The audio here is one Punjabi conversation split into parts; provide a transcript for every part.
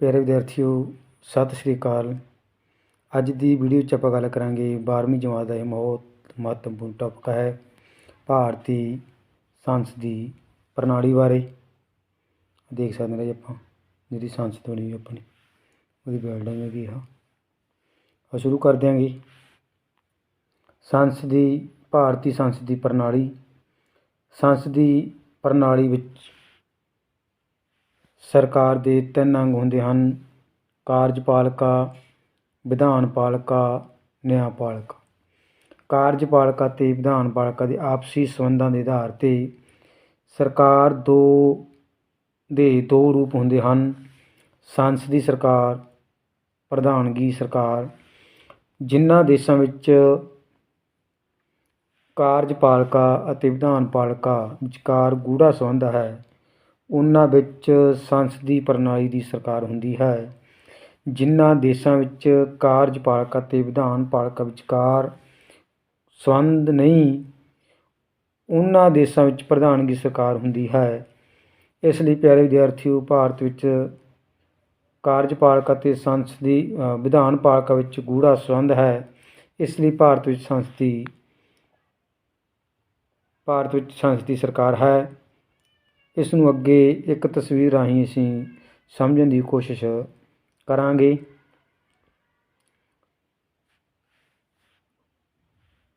ਪਿਆਰੇ ਵਿਦਿਆਰਥੀਓ, ਸਤਿ ਸ਼੍ਰੀ ਅਕਾਲ। ਅੱਜ ਦੀ ਵੀਡੀਓ 'ਚ ਆਪਾਂ ਗੱਲ ਕਰਾਂਗੇ 12ਵੀਂ ਜਮਾਤ ਦਾ ਇਹ ਬਹੁਤ ਮਹੱਤਵਪੂਰਨ ਟੌਪਿਕ ਹੈ ਭਾਰਤੀ ਸੰਸਦ ਦੀ ਪ੍ਰਣਾਲੀ ਬਾਰੇ। ਦੇਖ ਸਕਦੇ ਹਾਂ ਜੀ ਆਪਾਂ ਜਿਹੜੀ ਸੰਸਦ ਬਣੀ ਆਪਣੀ ਉਹਦੀ ਬਿਲਡਿੰਗ ਹੈਗੀ ਆ। ਆ ਸ਼ੁਰੂ ਕਰ ਦਿਆਂਗੇ ਸੰਸਦ ਦੀ, ਭਾਰਤੀ ਸੰਸਦ ਦੀ ਪ੍ਰਣਾਲੀ। ਸੰਸਦ ਦੀ ਪ੍ਰਣਾਲੀ ਵਿੱਚ ਸਰਕਾਰ ਦੇ ਤਿੰਨ ਅੰਗ ਹੁੰਦੇ ਹਨ। ਕਾਰਜਪਾਲਿਕਾ ਵਿਧਾਨ ਪਾਲਿਕਾ ਨਿਆਂ ਪਾਲਿਕਾ ਕਾਰਜਪਾਲਿਕਾ ਅਤੇ ਵਿਧਾਨ ਪਾਲਿਕਾ ਦੇ ਆਪਸੀ ਸੰਬੰਧਾਂ ਦੇ ਆਧਾਰ 'ਤੇ ਸਰਕਾਰ ਦੋ ਦੇ ਦੋ ਰੂਪ ਹੁੰਦੇ ਹਨ। ਸੰਸਦੀ ਸਰਕਾਰ, ਪ੍ਰਧਾਨਗੀ ਸਰਕਾਰ, ਜਿਨ੍ਹਾਂ ਦੇਸ਼ਾਂ ਵਿੱਚ ਕਾਰਜਪਾਲਿਕਾ ਅਤੇ ਵਿਧਾਨ ਪਾਲਿਕਾ ਵਿਚਕਾਰ ਗੂੜ੍ਹਾ ਸੰਬੰਧ ਹੈ। ਉਹਨਾਂ ਵਿੱਚ ਸੰਸਦੀ ਪ੍ਰਣਾਲੀ ਦੀ ਸਰਕਾਰ ਹੁੰਦੀ ਹੈ, ਜਿਨ੍ਹਾਂ ਦੇਸ਼ਾਂ ਵਿੱਚ ਕਾਰਜਪਾਲਕ ਅਤੇ ਵਿਧਾਨ ਵਿਧਾਨਪਾਲਿਕਾ ਵਿਚਕਾਰ ਸੰਬੰਧ ਨਹੀਂ, ਉਹਨਾਂ ਦੇਸ਼ਾਂ ਵਿੱਚ ਪ੍ਰਧਾਨਗੀ ਸਰਕਾਰ ਹੁੰਦੀ ਹੈ। ਇਸ ਲਈ ਪਿਆਰੇ ਵਿਦਿਆਰਥੀਓ, ਭਾਰਤ ਵਿੱਚ ਕਾਰਜਪਾਲਕ ਅਤੇ ਸੰਸਦੀ ਵਿਧਾਨ ਵਿਧਾਨਪਾਲਿਕਾ ਵਿੱਚ ਗੂੜ੍ਹਾ ਸੰਬੰਧ ਹੈ। ਇਸ ਲਈ ਭਾਰਤ ਵਿੱਚ ਸੰਸਦੀ ਭਾਰਤ ਵਿੱਚ ਸੰਸਦੀ ਸਰਕਾਰ ਹੈ। ਇਸ ਨੂੰ ਅੱਗੇ ਇੱਕ ਤਸਵੀਰ ਰਾਹੀਂ ਅਸੀਂ ਸਮਝਣ ਦੀ ਕੋਸ਼ਿਸ਼ ਕਰਾਂਗੇ।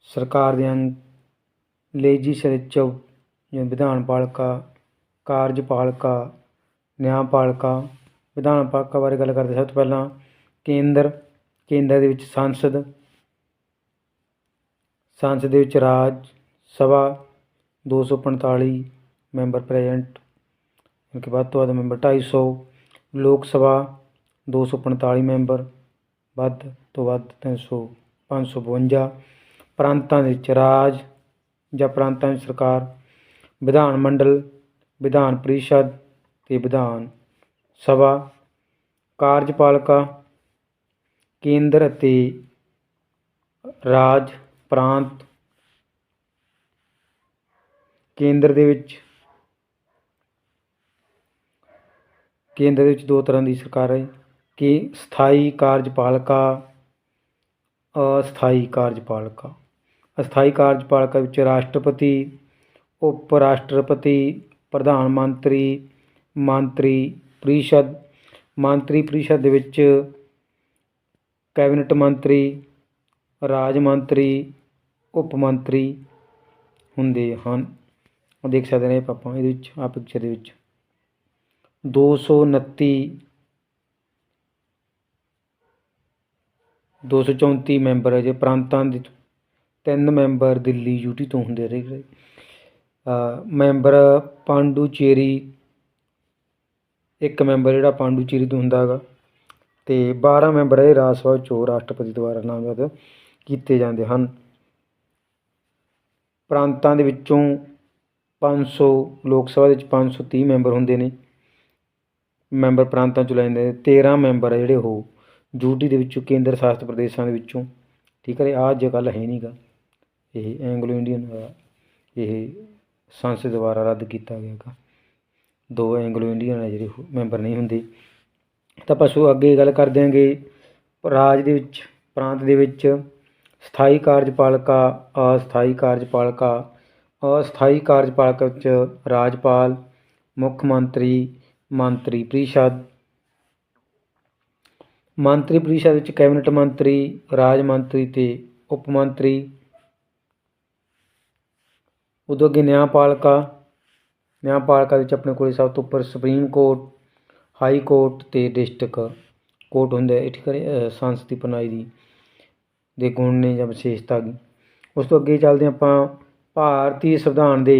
ਸਰਕਾਰ ਦੇ ਅੰਗ ਲੈਜਿਸਲੇਚਰ ਜਿਵੇਂ ਵਿਧਾਨਪਾਲਿਕਾ ਕਾਰਜਪਾਲਿਕਾ ਨਿਆਂਪਾਲਿਕਾ ਵਿਧਾਨਪਾਲਿਕਾ ਬਾਰੇ ਗੱਲ ਕਰਦੇ ਸਭ ਤੋਂ ਪਹਿਲਾਂ ਕੇਂਦਰ ਕੇਂਦਰ ਦੇ ਵਿੱਚ ਸੰਸਦ ਸੰਸਦ ਦੇ ਵਿੱਚ ਰਾਜ ਸਭਾ 245 ਮੈਂਬਰ ਪ੍ਰੈਜ਼ੈਂਟ ਇਨਕੇ ਵੱਧ ਤੋਂ ਵੱਧ ਮੈਂਬਰ 250 ਲੋਕ ਸਭਾ 245 ਮੈਂਬਰ ਵੱਧ ਤੋਂ ਵੱਧ 300 552 ਪ੍ਰਾਂਤਾਂ ਦੇ ਵਿੱਚ ਰਾਜ ਜਾਂ ਪ੍ਰਾਂਤਾਂ ਵਿੱਚ ਸਰਕਾਰ ਵਿਧਾਨ ਮੰਡਲ ਵਿਧਾਨ ਪਰਿਸ਼ਦ ਤੇ ਵਿਧਾਨ ਸਭਾ ਕਾਰਜਪਾਲਿਕਾ ਕੇਂਦਰ ਅਤੇ ਰਾਜ ਪ੍ਰਾਂਤ ਕੇਂਦਰ ਦੇ ਵਿੱਚ ਕੇਂਦਰ ਦੇ ਵਿੱਚ ਦੋ ਤਰ੍ਹਾਂ ਦੀ ਸਰਕਾਰ ਹੈ ਕਿ ਸਥਾਈ ਕਾਰਜਪਾਲਿਕਾ, ਅਸਥਾਈ ਕਾਰਜਪਾਲਿਕਾ। ਅਸਥਾਈ ਕਾਰਜਪਾਲਿਕਾ ਵਿੱਚ ਰਾਸ਼ਟਰਪਤੀ ਉਪ ਰਾਸ਼ਟਰਪਤੀ ਪ੍ਰਧਾਨ ਮੰਤਰੀ ਮੰਤਰੀ ਪ੍ਰੀਸ਼ਦ ਮੰਤਰੀ ਪ੍ਰੀਸ਼ਦ ਦੇ ਵਿੱਚ ਕੈਬਨਿਟ ਮੰਤਰੀ, ਰਾਜ ਮੰਤਰੀ, ਉਪ ਮੰਤਰੀ ਹੁੰਦੇ ਹਨ। ਉਹ ਦੇਖ ਸਕਦੇ ਨੇ ਆਪਾਂ ਇਹਦੇ ਵਿੱਚ ਆ ਪਿਕਚਰ ਦੇ ਵਿੱਚ। 229 234 ਮੈਂਬਰ ਹੈ ਜੇ ਪ੍ਰਾਂਤਾਂ ਦੇ ਤਿੰਨ ਮੈਂਬਰ ਦਿੱਲੀ ਯੂਟੀ ਤੋਂ ਹੁੰਦੇ ਰਹੇ ਮੈਂਬਰ ਪਾਂਡੂਚੇਰੀ, ਇੱਕ ਮੈਂਬਰ ਜਿਹੜਾ ਪਾਂਡੂਚੇਰੀ ਤੋਂ ਹੁੰਦਾ ਹੈਗਾ ਤੇ 12 ਮੈਂਬਰ ਇਹ ਰਾਜ ਸਭਾ ਚੋਂ ਰਾਸ਼ਟਰਪਤੀ ਦੁਆਰਾ ਨਾਮਜ਼ਦ ਕੀਤੇ ਜਾਂਦੇ ਹਨ। ਪ੍ਰਾਂਤਾਂ ਦੇ ਵਿੱਚੋਂ 500 ਲੋਕ ਸਭਾ ਦੇ ਵਿੱਚ 530 ਮੈਂਬਰ ਹੁੰਦੇ ਨੇ। ਮੈਂਬਰ ਪ੍ਰਾਂਤਾਂ ਚੋਂ ਲੈਂਦੇ ਨੇ। 13 ਮੈਂਬਰ ਆ ਜਿਹੜੇ ਉਹ ਯੂਟੀ ਦੇ ਵਿੱਚੋਂ, ਕੇਂਦਰ ਸ਼ਾਸਿਤ ਪ੍ਰਦੇਸ਼ਾਂ ਦੇ ਵਿੱਚੋਂ। ਠੀਕ ਹੈ ਆਹ ਅੱਜ ਕੱਲ੍ਹ ਹੈ ਨਹੀਂਗਾ ਇਹ ਐਂਗਲੋ ਇੰਡੀਅਨ ਇਹ ਸੰਸਦ ਦੁਆਰਾ ਰੱਦ ਕੀਤਾ ਗਿਆ ਗਾ। ਦੋ ਐਂਗਲੋ ਇੰਡੀਅਨ ਹੈ ਜਿਹੜੇ ਮੈਂਬਰ ਨਹੀਂ ਹੁੰਦੇ। ਤਾਂ ਪਸ਼ੂ ਅੱਗੇ ਗੱਲ ਕਰ ਦਿਆਂਗੇ, ਰਾਜ ਦੇ ਵਿੱਚ, ਪ੍ਰਾਂਤ ਦੇ ਵਿੱਚ ਸਥਾਈ ਕਾਰਜਪਾਲਿਕਾ, ਅਸਥਾਈ ਕਾਰਜਪਾਲਿਕਾ ਅਸਥਾਈ ਕਾਰਜਪਾਲਿਕਾ ਵਿੱਚ ਰਾਜਪਾਲ, ਮੁੱਖ ਮੰਤਰੀ ਮੰਤਰੀ ਪ੍ਰੀਸ਼ਦ। ਮੰਤਰੀ ਪ੍ਰੀਸ਼ਦ ਵਿੱਚ ਕੈਬਨਿਟ ਮੰਤਰੀ, ਰਾਜ ਮੰਤਰੀ ਤੇ ਉਪ ਮੰਤਰੀ। ਉਦੋਂ ਅੱਗੇ ਨਿਆਂਪਾਲਿਕਾ ਨਿਆਂਪਾਲਿਕਾ ਵਿੱਚ ਆਪਣੇ ਕੋਲ ਸਭ ਤੋਂ ਉੱਪਰ ਸੁਪਰੀਮ ਕੋਰਟ, ਹਾਈ ਕੋਰਟ ਤੇ ਡਿਸਟ੍ਰਿਕਟ ਕੋਰਟ ਹੁੰਦੇ ਆ, ਇਹ ਠੀਕ ਹੈ ਸੰਸਦ ਦੀ ਪ੍ਰਣਾਲੀ ਦੀ, ਦੇ ਗੁਣ ਨੇ ਜਾਂ ਵਿਸ਼ੇਸ਼ਤਾ ਉਸ ਤੋਂ ਅੱਗੇ ਚੱਲਦੇ ਆਪਾਂ ਭਾਰਤੀ ਸੰਵਿਧਾਨ ਦੇ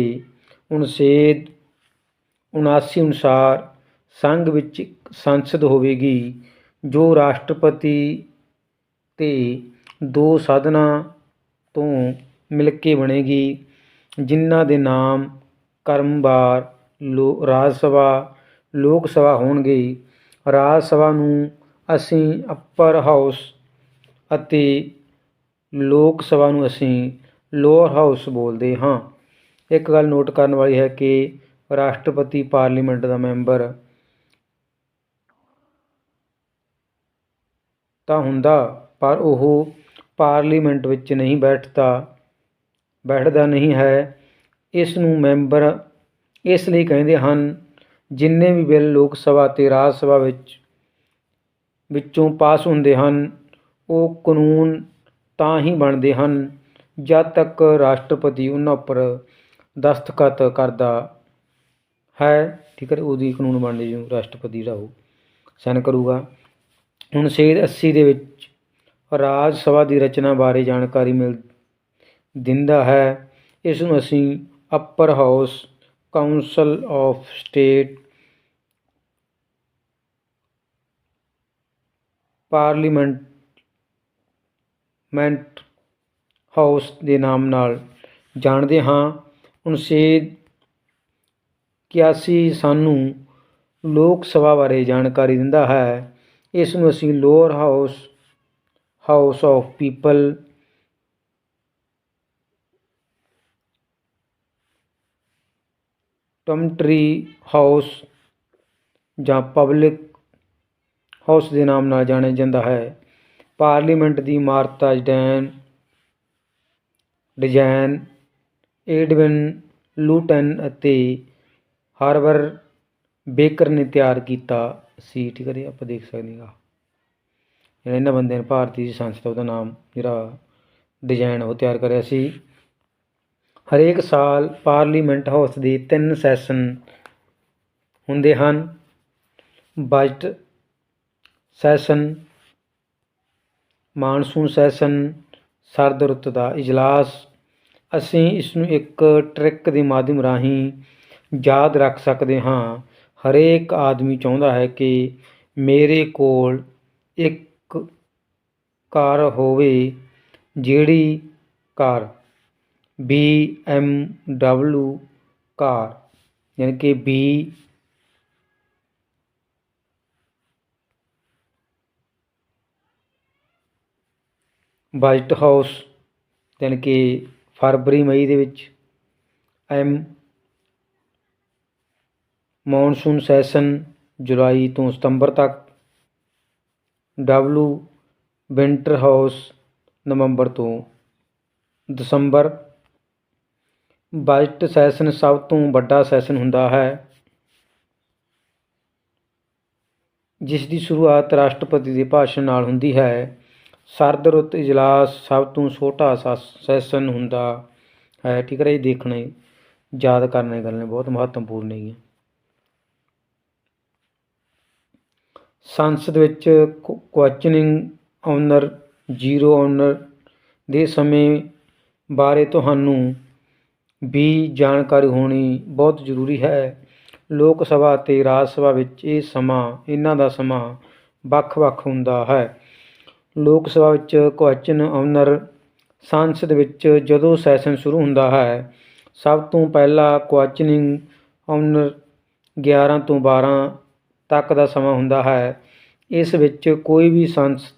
ਅਨੁਛੇਦ 79 ਅਨੁਸਾਰ ਸੰਘ ਵਿੱਚ ਇੱਕ ਸੰਸਦ ਹੋਵੇਗੀ, ਜੋ ਰਾਸ਼ਟਰਪਤੀ ਅਤੇ ਦੋ ਸਦਨਾਂ ਤੋਂ ਮਿਲ ਕੇ ਬਣੇਗੀ, ਜਿਨ੍ਹਾਂ ਦੇ ਨਾਮ ਕਰਮਵਾਰ, ਲੋ, ਰਾਜ ਸਭਾ, ਲੋਕ ਸਭਾ ਹੋਣਗੇ। ਰਾਜ ਸਭਾ ਨੂੰ ਅਸੀਂ ਅੱਪਰ ਹਾਊਸ ਅਤੇ ਲੋਕ ਸਭਾ ਨੂੰ ਅਸੀਂ ਲੋਅਰ ਹਾਊਸ ਬੋਲਦੇ ਹਾਂ। ਇੱਕ ਗੱਲ ਨੋਟ ਕਰਨ ਵਾਲੀ ਹੈ ਕਿ ਰਾਸ਼ਟਰਪਤੀ ਪਾਰਲੀਮੈਂਟ ਦਾ ਮੈਂਬਰ ਤਾਂ ਹੁੰਦਾ, ਪਰ ਉਹ ਪਾਰਲੀਮੈਂਟ ਵਿੱਚ ਨਹੀਂ ਬੈਠਦਾ ਬੈਠਦਾ ਨਹੀਂ ਹੈ। ਇਸ ਨੂੰ ਮੈਂਬਰ ਇਸ ਲਈ ਕਹਿੰਦੇ ਹਨ, ਜਿੰਨੇ ਵੀ ਬਿੱਲ ਲੋਕ ਸਭਾ ਤੇ ਰਾਜ ਸਭਾ ਵਿੱਚ, ਵਿੱਚੋਂ ਪਾਸ ਹੁੰਦੇ ਹਨ, ਉਹ ਕਾਨੂੰਨ ਤਾਂ ਹੀ ਬਣਦੇ ਹਨ, ਜਦ ਤੱਕ ਰਾਸ਼ਟਰਪਤੀ ਉਹਨਾਂ ਉੱਪਰ ਦਸਤਖਤ ਕਰਦਾ ਹੈ। ਠੀਕ ਹੈ ਉਹਦੀ ਕਾਨੂੰਨ ਬਣਦੇ ਜੋ ਰਾਸ਼ਟਰਪਤੀ ਜਿਹੜਾ ਉਹ ਸਾਈਨ ਕਰੂਗਾ। ਹੁਣ ਛੇਦ 80 ਦੇ ਵਿੱਚ ਰਾਜ ਸਭਾ ਦੀ ਰਚਨਾ ਬਾਰੇ ਜਾਣਕਾਰੀ ਮਿਲ ਦਿੰਦਾ ਹੈ। ਇਸ ਨੂੰ ਅਸੀਂ upper house council of state parliament meant house ਦੇ ਨਾਮ ਨਾਲ ਜਾਣਦੇ ਹਾਂ। ਉਨਸ਼ੇਦ ਇਕਿਆਸੀ ਸਾਨੂੰ ਲੋਕ ਸਭਾ ਬਾਰੇ ਜਾਣਕਾਰੀ ਦਿੰਦਾ ਹੈ। ਇਸ ਨੂੰ ਅਸੀਂ lower house house of people ਟਮਟਰੀ house ਜਾਂ ਪਬਲਿਕ ਹਾਊਸ ਦੇ ਨਾਮ ਨਾਲ ਜਾਣਿਆ ਜਾਂਦਾ ਹੈ। ਪਾਰਲੀਮੈਂਟ ਦੀ ਇਮਾਰਤ ਦਾ ਡਿਜ਼ਾਈਨ ਡਿਜ਼ਾਈਨ ਏਡਵਿਨ ਲੂਟਨ ਅਤੇ ਹਾਰਵਰ ਬੇਕਰ ਨੇ ਤਿਆਰ ਕੀਤਾ। ਸੀ ਠੀਕ ਹੈ ਆਪਾਂ ਦੇਖ ਸਕਦੇ ਹਾਂ। ਜਿਹੜਾ ਇਹਨਾਂ ਬੰਦਿਆਂ ਨੇ ਭਾਰਤੀ ਸੰਸਥਾ, ਉਹਦਾ ਨਾਮ ਜਿਹੜਾ ਡਿਜ਼ਾਈਨ ਉਹ ਤਿਆਰ ਕਰਿਆ ਸੀ। ਹਰੇਕ ਸਾਲ ਪਾਰਲੀਮੈਂਟ ਹਾਊਸ ਦੇ ਤਿੰਨ ਸੈਸ਼ਨ ਹੁੰਦੇ ਹਨ। ਬਜਟ ਸੈਸ਼ਨ ਮਾਨਸੂਨ ਸੈਸ਼ਨ ਸਰਦ ਰੁੱਤ ਦਾ ਇਜਲਾਸ। ਅਸੀਂ ਇਸ ਨੂੰ ਇੱਕ ਟ੍ਰਿਕ ਦੇ ਮਾਧਿਅਮ ਰਾਹੀਂ ਯਾਦ ਰੱਖ ਸਕਦੇ ਹਾਂ। ਹਰੇਕ ਆਦਮੀ ਚਾਹੁੰਦਾ ਹੈ ਕਿ ਮੇਰੇ ਕੋਲ ਇੱਕ ਕਾਰ ਹੋਵੇ, ਜਿਹੜੀ ਕਾਰ ਬੀ ਐਮ ਡਬਲੂ ਕਾਰ ਯਾਨੀ ਕਿ ਬੀ ਵਾਈਟ ਹਾਊਸ, ਯਾਨੀ ਕਿ ਫਰਵਰੀ ਮਈ ਦੇ ਵਿੱਚ, ਐਮ ਮੌਨਸੂਨ ਸੈਸ਼ਨ ਜੁਲਾਈ ਤੋਂ ਸਤੰਬਰ ਤੱਕ। ਡਬਲਯੂ ਵਿੰਟਰ ਹਾਊਸ ਨਵੰਬਰ ਤੋਂ। ਦਸੰਬਰ। ਬਜਟ ਸੈਸ਼ਨ ਸਭ ਤੋਂ ਵੱਡਾ ਸੈਸ਼ਨ ਹੁੰਦਾ ਹੈ। ਜਿਸ ਦੀ ਸ਼ੁਰੂਆਤ ਰਾਸ਼ਟਰਪਤੀ ਦੇ ਭਾਸ਼ਣ ਨਾਲ ਹੁੰਦੀ ਹੈ। ਸਰਦ ਰੁੱਤ ਇਜਲਾਸ ਸਭ ਤੋਂ ਛੋਟਾ ਸੈਸ- ਸੈਸ਼ਨ ਹੁੰਦਾ ਹੈ। ਠੀਕ ਹੈ ਇਹ ਦੇਖਣਾ, ਯਾਦ ਕਰਨੇ ਗੱਲਾਂ ਬਹੁਤ ਮਹੱਤਵਪੂਰਨ ਹੈਗੀਆਂ ਸੰਸਦ ਵਿੱਚ ਕੁਐਸਚਨਿੰਗ ਆਨਰ ਜ਼ੀਰੋ ਆਨਰ ਦੇ ਸਮੇਂ ਬਾਰੇ ਤੁਹਾਨੂੰ ਵੀ ਜਾਣਕਾਰੀ ਹੋਣੀ ਬਹੁਤ ਜ਼ਰੂਰੀ ਹੈ। ਲੋਕ ਸਭਾ ਅਤੇ ਰਾਜ ਸਭਾ ਵਿੱਚ ਇਹ ਸਮਾਂ, ਇਹਨਾਂ ਦਾ ਸਮਾਂ ਵੱਖ-ਵੱਖ ਹੁੰਦਾ ਹੈ। ਲੋਕ ਸਭਾ ਵਿੱਚ ਕੁਐਸਚਨ ਆਨਰ ਸੰਸਦ ਵਿੱਚ ਜਦੋਂ ਸੈਸ਼ਨ ਸ਼ੁਰੂ ਹੁੰਦਾ ਹੈ, ਸਭ ਤੋਂ ਪਹਿਲਾਂ ਕੁਐਸਚਨਿੰਗ ਆਨਰ 11 ਤੋਂ 12 ਤੱਕ ਦਾ ਸਮਾਂ ਹੁੰਦਾ ਹੈ। ਇਸ ਵਿੱਚ ਕੋਈ ਵੀ ਸੰਸ,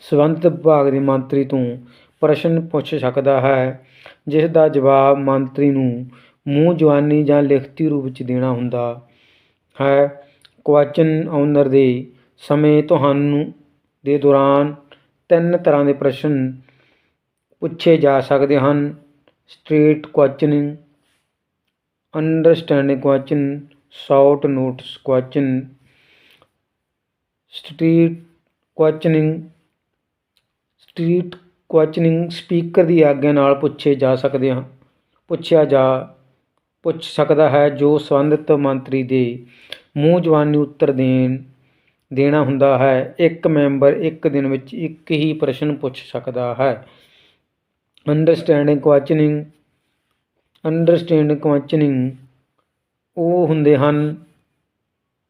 ਸੰਬੰਧਿਤ ਵਿਭਾਗ ਦੇ ਮੰਤਰੀ ਤੋਂ ਪ੍ਰਸ਼ਨ ਪੁੱਛ ਸਕਦਾ ਹੈ, ਜਿਸ ਦਾ ਜਵਾਬ ਮੰਤਰੀ ਨੂੰ ਮੂੰਹ ਜਵਾਨੀ ਜਾਂ ਲਿਖਤੀ ਰੂਪ ਵਿੱਚ ਦੇਣਾ ਹੁੰਦਾ ਹੈ। ਕੁਐਸਚਨ ਆਨਰ ਦੇ ਸਮੇਂ ਤੁਹਾਨੂੰ ਦੇ ਦੌਰਾਨ ਤਿੰਨ ਤਰ੍ਹਾਂ ਦੇ ਪ੍ਰਸ਼ਨ ਪੁੱਛੇ ਜਾ ਸਕਦੇ ਹਨ। Straight questioning, understanding question short notes, question, street questioning street questioning speaker ਦੀ ਆਗਿਆ ਨਾਲ ਪੁੱਛੇ ਜਾ ਸਕਦੇ ਹਨ ਪੁੱਛਿਆ ਜਾ, ਪੁੱਛ ਸਕਦਾ ਹੈ ਜੋ ਸੰਬੰਧਿਤ ਮੰਤਰੀ ਦੇ ਮੂੰਹ ਜ਼ੁਬਾਨੀ ਉੱਤਰ ਦੇਣ, ਦੇਣਾ ਹੁੰਦਾ ਹੈ। ਇੱਕ ਮੈਂਬਰ ਇੱਕ ਦਿਨ ਵਿੱਚ ਇੱਕ ਹੀ ਪ੍ਰਸ਼ਨ ਪੁੱਛ ਸਕਦਾ ਹੈ। ਅੰਡਰਸਟੈਂਡਿੰਗ ਕੁਐਸਚਨਿੰਗ ਅੰਡਰਸਟੈਂਡਿੰਗ ਕੁਐਸਚਨਿੰਗ ਉਹ ਹੁੰਦੇ ਹਨ,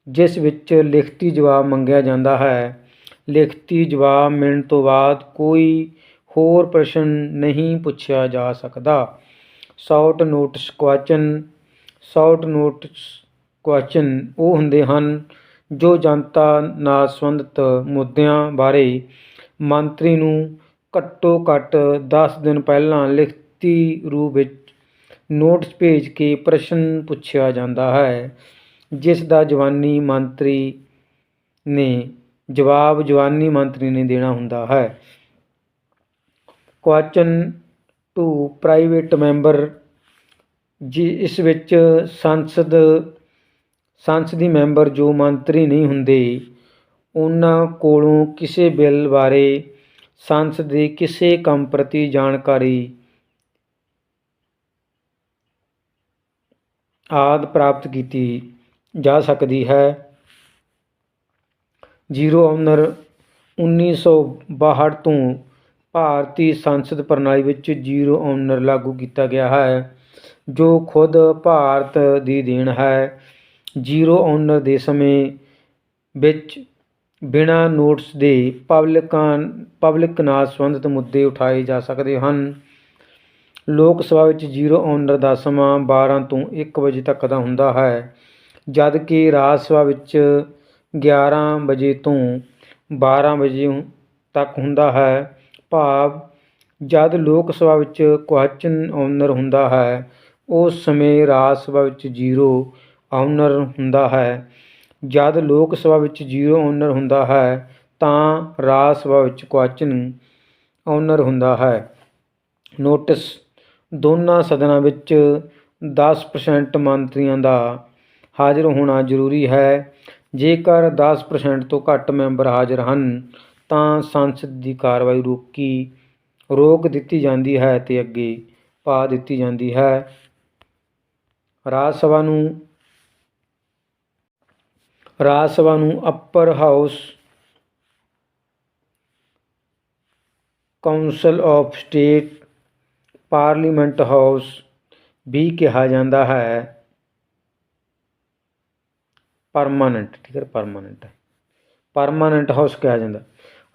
ਜਿਸ ਵਿੱਚ ਲਿਖਤੀ ਜਵਾਬ ਮੰਗਿਆ ਜਾਂਦਾ ਹੈ। ਲਿਖਤੀ ਜਵਾਬ ਮਿਲਣ ਤੋਂ ਬਾਅਦ ਕੋਈ ਹੋਰ ਪ੍ਰਸ਼ਨ ਨਹੀਂ ਪੁੱਛਿਆ ਜਾ ਸਕਦਾ। Short notice question, short notice question ਉਹ ਹੁੰਦੇ ਹਨ ਜੋ ਜਨਤਾ ਨਾਲ ਸੰਬੰਧਿਤ ਮੁੱਦਿਆਂ ਬਾਰੇ ਮੰਤਰੀ ਨੂੰ ਘੱਟੋ ਘੱਟ 10 ਦਿਨ ਪਹਿਲਾਂ ਲਿਖਤੀ ਰੂਪ ਵਿੱਚ ਨੋਟਿਸ ਭੇਜ ਕੇ ਪ੍ਰਸ਼ਨ ਪੁੱਛਿਆ ਜਾਂਦਾ ਹੈ, ਜਿਸ ਦਾ ਜਵਾਨੀ ਮੰਤਰੀ ਨੇ ਜਵਾਬ ਜਵਾਨੀ ਮੰਤਰੀ ਨੇ ਦੇਣਾ ਹੁੰਦਾ ਹੈ। ਕੁਐਸਚਨ ਟੂ ਪ੍ਰਾਈਵੇਟ ਮੈਂਬਰ ਜੀ, ਇਸ ਵਿੱਚ ਸੰਸਦ, ਸੰਸਦੀ ਮੈਂਬਰ ਜੋ ਮੰਤਰੀ ਨਹੀਂ ਹੁੰਦੇ, ਉਹਨਾਂ ਕੋਲੋਂ ਕਿਸੇ ਬਿੱਲ ਬਾਰੇ ਸੰਸਦ ਦੇ ਕਿਸੇ ਕੰਮ ਪ੍ਰਤੀ ਜਾਣਕਾਰੀ ਆਦਿ ਪ੍ਰਾਪਤ ਕੀਤੀ ਜਾ ਸਕਦੀ ਹੈ। ਜ਼ੀਰੋ ਓਨਰ 1962 ਤੋਂ ਭਾਰਤੀ ਸੰਸਦ ਪ੍ਰਣਾਲੀ ਵਿੱਚ ਜ਼ੀਰੋ ਓਨਰ ਲਾਗੂ ਕੀਤਾ ਗਿਆ ਹੈ, ਜੋ ਖੁਦ ਭਾਰਤ ਦੀ ਦੇਣ ਹੈ। ਜ਼ੀਰੋ ਓਨਰ ਦੇ ਸਮੇਂ ਵਿੱਚ ਬਿਨਾਂ ਨੋਟਿਸ ਦੇ ਪਬਲਿਕਾਂ, ਪਬਲਿਕ ਨਾਲ ਸੰਬੰਧਿਤ ਮੁੱਦੇ ਉਠਾਏ ਜਾ ਸਕਦੇ ਹਨ। ਲੋਕ ਸਭਾ ਵਿੱਚ ਜ਼ੀਰੋ ਓਨਰ ਦਾ ਸਮਾਂ 12 ਤੋਂ 1 ਵਜੇ ਤੱਕ ਦਾ ਹੁੰਦਾ ਹੈ, ਜਦ ਕਿ ਰਾਜ ਸਭਾ ਵਿੱਚ 11 ਵਜੇ ਤੋਂ 12 ਵਜੇ ਤੱਕ ਹੁੰਦਾ ਹੈ। ਭਾਵ ਜਦ ਲੋਕ ਸਭਾ ਵਿੱਚ ਕੁਐਸਚਨ ਓਨਰ ਹੁੰਦਾ ਹੈ, ਉਸ ਸਮੇਂ ਰਾਜ ਸਭਾ ਵਿੱਚ ਜ਼ੀਰੋ ਓਨਰ ਹੁੰਦਾ ਹੈ। ਜਦ ਲੋਕ ਸਭਾ ਵਿੱਚ ਜ਼ੀਰੋ ਓਨਰ ਹੁੰਦਾ ਹੈ, ਤਾਂ ਰਾਜ ਸਭਾ ਵਿੱਚ ਕੁਐਸਚਨ ਓਨਰ ਹੁੰਦਾ ਹੈ। ਨੋਟਿਸ ਦੋਨਾਂ ਸਦਨਾਂ ਵਿੱਚ 10% ਮੰਤਰੀਆਂ ਦਾ ਹਾਜ਼ਰ ਹੋਣਾ ਜ਼ਰੂਰੀ ਹੈ। ਜੇਕਰ 10% ਤੋਂ ਘੱਟ ਮੈਂਬਰ ਹਾਜ਼ਰ ਹਨ, ਤਾਂ ਸੰਸਦ ਦੀ ਕਾਰਵਾਈ ਰੋਕੀ, ਰੋਕ ਦਿੱਤੀ ਜਾਂਦੀ ਹੈ ਤੇ ਅੱਗੇ ਪਾ ਦਿੱਤੀ ਜਾਂਦੀ ਹੈ। ਰਾਜ ਸਭਾ ਨੂੰ, ਰਾਜ ਸਭਾ ਨੂੰ upper house council of state parliament house ਵੀ ਕਿਹਾ ਜਾਂਦਾ ਹੈ। ਪਰਮਾਨੈਂਟ, ਠੀਕ ਹੈ, ਪਰਮਾਨੈਂਟ ਪਰਮਾਨੈਂਟ ਹਾਊਸ ਕਿਹਾ ਜਾਂਦਾ।